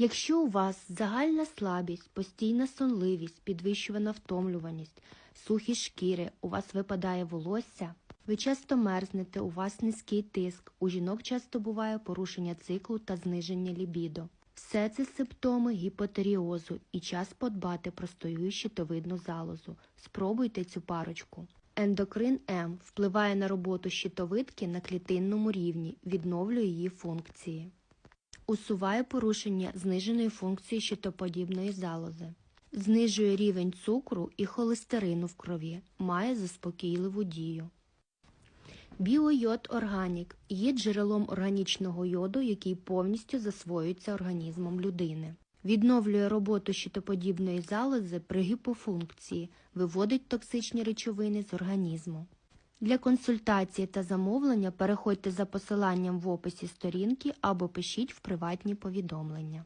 Якщо у вас загальна слабість, постійна сонливість, підвищувана втомлюваність, сухі шкіри, у вас випадає волосся, ви часто мерзнете, у вас низький тиск, у жінок часто буває порушення циклу та зниження лібідо. Все це симптоми гіпотеріозу і час подбати про стою щитовидну залозу. Спробуйте цю парочку. Ендокрин М впливає на роботу щитовидки на клітинному рівні, відновлює її функції. Усуває порушення зниженої функції щитоподібної залози. Знижує рівень цукру і холестерину в крові, має заспокійливу дію. Біойод органік є джерелом органічного йоду, який повністю засвоюється організмом людини. Відновлює роботу щитоподібної залози при гіпофункції, виводить токсичні речовини з організму. Для консультації та замовлення переходьте за посиланням в описі сторінки або пишіть в приватні повідомлення.